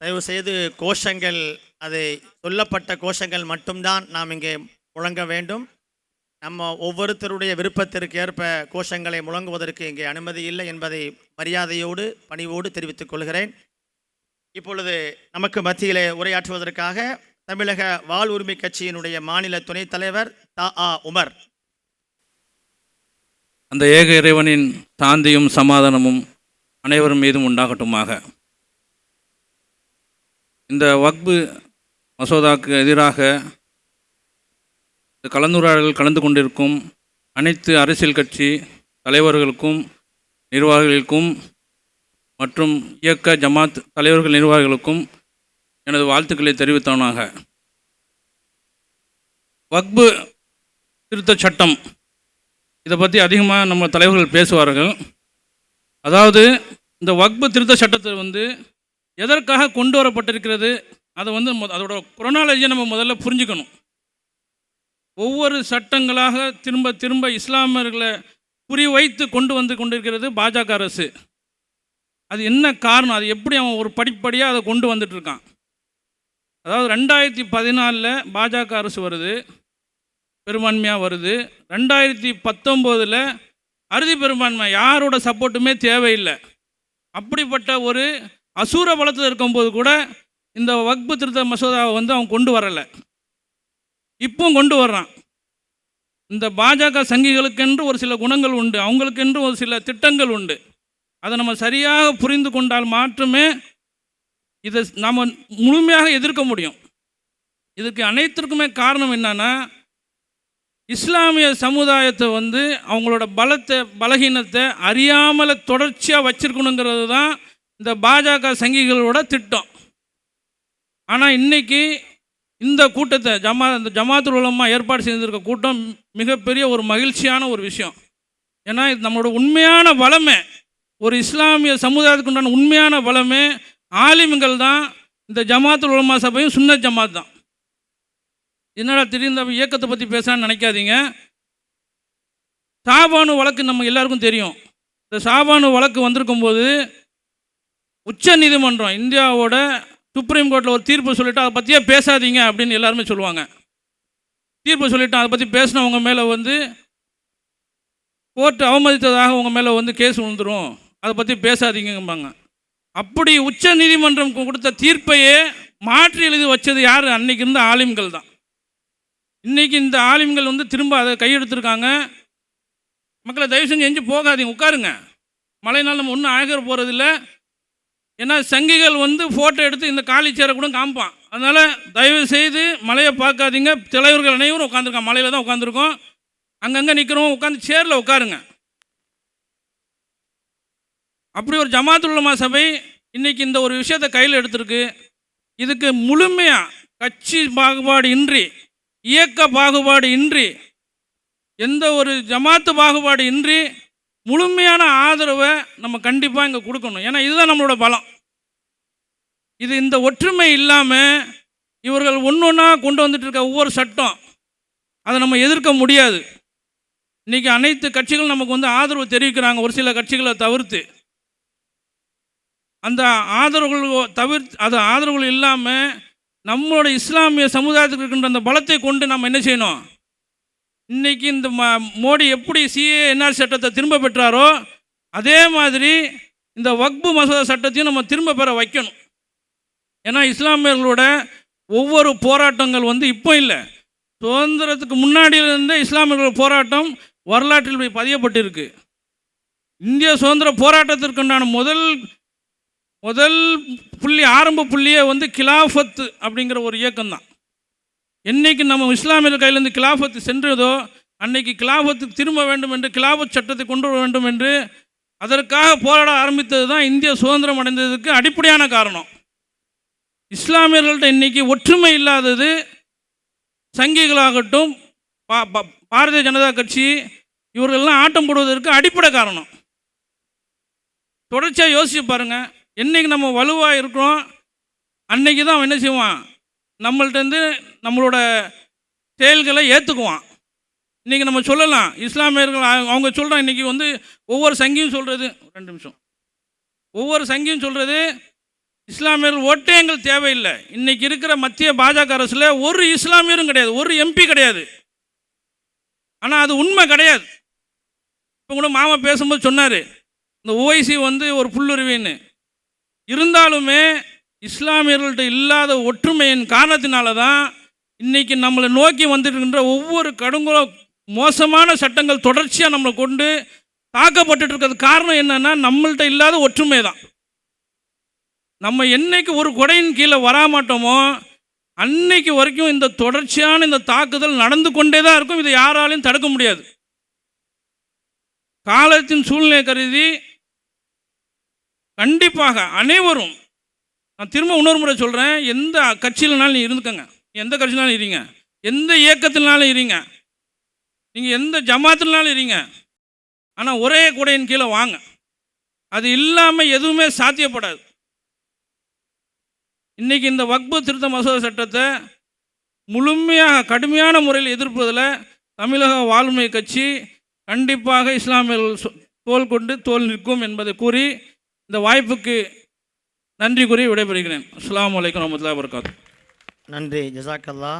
தயவுசெய்து கோஷங்கள் அது சொல்லப்பட்ட கோஷங்கள் மட்டும்தான் நாம் இங்கே முழங்க வேண்டும். நம்ம ஒவ்வொருத்தருடைய விருப்பத்திற்கு ஏற்ப கோஷங்களை முழங்குவதற்கு இங்கே அனுமதி இல்லை என்பதை மரியாதையோடு பணிவோடு தெரிவித்துக் கொள்கிறேன். இப்பொழுது நமக்கு மத்தியிலே உரையாற்றுவதற்காக தமிழக வாழ் உரிமை கட்சியினுடைய மாநில துணைத் தலைவர் தா. ஆ. உமர். அந்த ஏக இறைவனின் சாந்தியும் சமாதானமும் அனைவரும் மீதும் உண்டாகட்டுமாக. இந்த வக்பு மசோதாவுக்கு எதிராக இந்த கலந்துரையாடல் கலந்து கொண்டிருக்கும் அனைத்து அரசியல் கட்சி தலைவர்களுக்கும் நிர்வாகிகளுக்கும் மற்றும் இயக்க ஜமாத் தலைவர்கள் நிர்வாகிகளுக்கும் எனது வாழ்த்துக்களை தெரிவித்தவனாக. வக்பு திருத்த சட்டம். இதை பற்றி அதிகமாக நம்ம தலைவர்கள் பேசுவார்கள். அதாவது இந்த வக்பு திருத்த சட்டத்தை வந்து எதற்காக கொண்டு வரப்பட்டிருக்கிறது அதை வந்து அதோட குரோனாலஜியை நம்ம முதல்ல புரிஞ்சுக்கணும். ஒவ்வொரு சட்டங்களாக திரும்ப திரும்ப இஸ்லாமியர்களை குறி வைத்து கொண்டு வந்து கொண்டிருக்கிறது பாஜக அரசு. அது என்ன காரணம்? அது எப்படி அவன் ஒரு படிப்படியாக அதை கொண்டு வந்துட்டுருக்கான்? அதாவது ரெண்டாயிரத்தி பதினாலில் பாஜக அரசு வருது பெரும்பான்மையாக வருது. ரெண்டாயிரத்தி பத்தொம்போதில் அறுதி பெரும்பான்மை யாரோட சப்போர்ட்டுமே தேவையில்லை. அப்படிப்பட்ட ஒரு அசூர பலத்தில் இருக்கும்போது கூட இந்த வக்பு திருத்த மசோதாவை வந்து அவன் கொண்டு வரலை. இப்பவும் கொண்டு வர்றான். இந்த பாஜக சங்கிகளுக்கென்று ஒரு சில குணங்கள் உண்டு அவங்களுக்கென்று ஒரு சில திட்டங்கள் உண்டு. அதை நம்ம சரியாக புரிந்து கொண்டால் மாற்றுமே இதை நாம் முழுமையாக எதிர்க்க முடியும். இதுக்கு அனைத்திற்குமே காரணம் என்னன்னா இஸ்லாமிய சமுதாயத்தை வந்து அவங்களோட பலத்தை பலகீனத்தை அறியாமல் தொடர்ச்சியாக வச்சிருக்கணுங்கிறது தான் இந்த பாஜக சங்கிகளோட திட்டம். ஆனால் இன்னைக்கு இந்த கூட்டத்தை ஜமா இந்த ஜமாத்துல் உலமா ஏற்பாடு செய்திருக்க கூட்டம் மிகப்பெரிய ஒரு மகிழ்ச்சியான ஒரு விஷயம். ஏன்னா இது நம்மளோட உண்மையான வளமே. ஒரு இஸ்லாமிய சமுதாயத்துக்கு உண்டான உண்மையான வளமே ஆலிம்கள் தான் இந்த ஜமாத்துல் உலமா சபையும் சுன்ன ஜமாத் தான். என்னடா திடீர்னு இந்த இயக்கத்தை பற்றி பேசலான்னு நினைக்காதீங்க. சாபானு வழக்கு நம்ம எல்லாருக்கும் தெரியும். இந்த சாபானு வழக்கு வந்திருக்கும் போது உச்ச நீதிமன்றம் இந்தியாவோட சுப்ரீம் கோர்ட்டில் ஒரு தீர்ப்பு சொல்லிவிட்டு அதை பற்றியே பேசாதீங்க அப்படின்னு எல்லாருமே சொல்லுவாங்க. தீர்ப்பு சொல்லிவிட்டு அதை பற்றி பேசினவங்க மேலே வந்து கோர்ட்டு அவமதித்ததாக உங்கள் மேலே வந்து கேஸ் விழுந்துரும். அதை பற்றி பேசாதீங்கம்பாங்க. அப்படி உச்ச நீதிமன்றம் கொடுத்த தீர்ப்பையே மாற்றி எழுதி வச்சது யார்? அன்னைக்கு இருந்த ஆலிம்கள் தான். இன்றைக்கி இந்த ஆலிம்கள் வந்து திரும்ப அதை கையெடுத்துருக்காங்க மக்களை தயவு செஞ்சு எஞ்சி போகாதீங்க. உட்காருங்க. மழை நாள் நம்ம ஒன்றும் ஆகிற போகிறதில்ல ஏன்னா சங்கிகள் வந்து ஃபோட்டோ எடுத்து இந்த காலி சேரை கூட காமிப்பான். அதனால் தயவு செய்து மலையை பார்க்காதீங்க. தலைவர்கள் அனைவரும் உட்காந்துருக்கான் மலையில் தான் உட்காந்துருக்கோம் அங்கங்கே நிற்கிறோம் உட்காந்து சேரில் உட்காருங்க. அப்படி ஒரு ஜமாத்துல்லமா சபை இன்றைக்கி இந்த ஒரு விஷயத்தை கையில் எடுத்திருக்கு. இதுக்கு முழுமையாக கட்சி பாகுபாடு இன்றி இயக்க பாகுபாடு இன்றி எந்த ஒரு ஜமாத்து பாகுபாடு இன்றி முழுமையான ஆதரவை நம்ம கண்டிப்பாக இங்கே கொடுக்கணும். ஏன்னா இதுதான் நம்மளோட பலம். இது இந்த ஒற்றுமை இல்லாமல் இவர்கள் ஒன்று ஒன்றா கொண்டு வந்துட்டு இருக்க ஒவ்வொரு சட்டம் அதை நம்ம எதிர்க்க முடியாது. இன்றைக்கி அனைத்து கட்சிகளும் நமக்கு வந்து ஆதரவு தெரிவிக்கிறாங்க ஒரு சில கட்சிகளை தவிர்த்து. அந்த ஆதரவுகள் தவிர்த்து அது ஆதரவுகள் இல்லாமல் நம்மளோட இஸ்லாமிய சமுதாயத்துக்கு இருக்கின்ற அந்த பலத்தை கொண்டு நம்ம என்ன செய்யணும்? இன்றைக்கி இந்த ம மோடி எப்படி சிஏ என்ஆர் சட்டத்தை திரும்ப பெற்றாரோ அதே மாதிரி இந்த வக்பு மசோதா சட்டத்தையும் நம்ம திரும்ப பெற வைக்கணும். ஏன்னா இஸ்லாமியர்களோட ஒவ்வொரு போராட்டங்கள் வந்து இப்போ இல்லை. சுதந்திரத்துக்கு முன்னாடியிலிருந்தே இஸ்லாமியர்கள் போராட்டம் வரலாற்றில் இப்படி பதியப்பட்டிருக்கு. இந்திய சுதந்திர போராட்டத்திற்குண்டான முதல் முதல் புள்ளி ஆரம்ப புள்ளியே வந்து கிலாஃபத்து அப்படிங்கிற ஒரு இயக்கம்தான். என்றைக்கு என்னைக்கு நம்ம இஸ்லாமியர் கையிலேருந்து கிலாஃபத்து சென்றதோ அன்னைக்கு கிலாபத்து திரும்ப வேண்டும் என்று கிலாபத் சட்டத்தை கொண்டு வர வேண்டும் என்று அதற்காக போராட ஆரம்பித்தது தான் இந்திய சுதந்திரம் அடைந்ததுக்கு அடிப்படையான காரணம். இஸ்லாமியர்கள்ட்ட இன்னைக்கு ஒற்றுமை இல்லாதது சங்கிகளாகட்டும் பா பாரதிய ஜனதா கட்சி இவர்கள்லாம் ஆட்டம் போடுவதற்கு அடிப்படை காரணம். தொடர்ச்சியாக யோசிச்சு பாருங்கள் என்றைக்கு நம்ம வலுவாக இருக்கிறோம் அன்னைக்கு தான் அவன் என்ன செய்வான்? நம்மள்ட்டேருந்து நம்மளோட செயல்களை ஏற்றுக்குவான் இன்றைக்கி நம்ம சொல்லலாம் இஸ்லாமியர்கள் அவங்க- அவங்க சொல்கிறான் இன்றைக்கி வந்து ஒவ்வொரு சங்கியும் சொல்கிறது ரெண்டு நிமிஷம். ஒவ்வொரு சங்கியும் சொல்கிறது இஸ்லாமியர்கள் ஓட்டே எங்களுக்கு தேவையில்லை. இன்றைக்கி இருக்கிற மத்திய பாஜக அரசில் ஒரு இஸ்லாமியரும் கிடையாது ஒரு எம்பி கிடையாது. ஆனால் அது உண்மை கிடையாது. இப்போ கூட மாமா பேசும்போது சொன்னார் இந்த ஓஐசி வந்து ஒரு புல்லுருவின்னு. இருந்தாலுமே இஸ்லாமியர்கள்ட்ட இல்லாத ஒற்றுமையின் காரணத்தினால தான் இன்றைக்கி நம்மளை நோக்கி வந்துட்டு ஒவ்வொரு கடுங்குல மோசமான சட்டங்கள் தொடர்ச்சியாக நம்மளை கொண்டு தாக்கப்பட்டு இருக்கிறது காரணம் என்னன்னா நம்மள்கிட்ட இல்லாத ஒற்றுமை தான் நம்ம என்றைக்கு ஒரு கொடையின் கீழே வராமாட்டோமோ அன்னைக்கு வரைக்கும் இந்த தொடர்ச்சியான இந்த தாக்குதல் நடந்து கொண்டே தான் இருக்கும். இதை யாராலையும் தடுக்க முடியாது. காலத்தின் சூழ்நிலை கருதி கண்டிப்பாக அனைவரும் நான் திரும்ப இன்னொரு முறை சொல்கிறேன் எந்த கட்சியிலனாலும் நீ இருந்துக்கங்க. எந்த கட்சியினாலும் இருங்க. எந்த இயக்கத்தினாலும் இருங்க. நீங்கள் எந்த ஜமாத்தினாலும் இருங்க. ஆனால் ஒரே கூடையின் கீழே வாங்க. அது இல்லாமல் எதுவுமே சாத்தியப்படாது. இன்றைக்கி இந்த வக்பு திருத்த மசோதா சட்டத்தை முழுமையாக கடுமையான முறையில் எதிர்ப்பதில் தமிழக வாழ்மை கட்சி கண்டிப்பாக இஸ்லாமியர்கள் தோல் கொண்டு தோல் நிற்கும் என்பதை கூறி இந்த வாய்ப்புக்கு நன்றி கூறி விடைபெறுகிறேன். அஸ்லாம் வலைக்கம் வரமத்துல்லா வரகாத்து நன்றி. ஜசாக்கல்லா